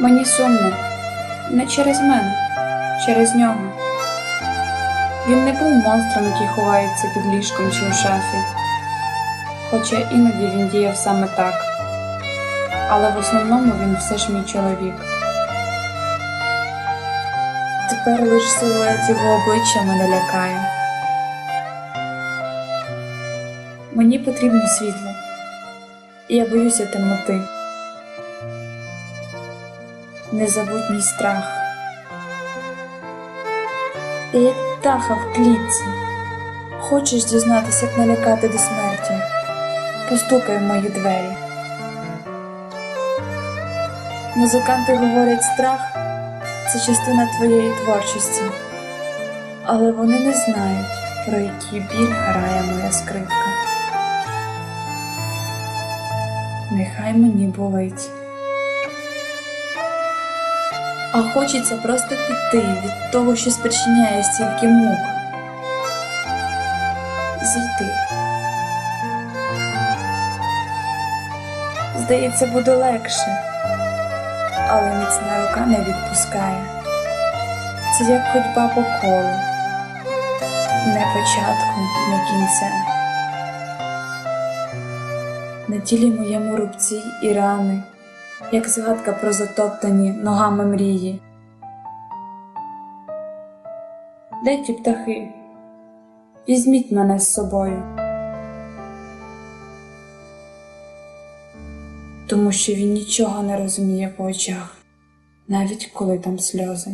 Мені сумно. Не через мене, через нього. Він не був монстром, який ховається під ліжком чи у шафі. Хоча іноді він діяв саме так. Але в основному він все ж мій чоловік. Тепер лише силует його обличчя мене лякає. Мені потрібно світло, і я боюся темноти. Незабутній страх. Я як птаха в клітці. Хочеш дізнатися, як налякати до смерті? Постукай в мої двері. Музиканти говорять, страх це частина твоєї творчості, але вони не знають, про який біль грає моя скрипка. Нехай мені болить. А хочеться просто піти від того, що спричиняє стільки мук. Зійти. Здається, буде легше, але міцна рука не відпускає. Це як ходьба по колу, не початку, не кінця. На тілі моєму рубці і рани, як згадка про затоптані ногами мрії. Де ті птахи? Візьміть мене з собою. Тому що він нічого не розуміє по очах, навіть коли там сльози.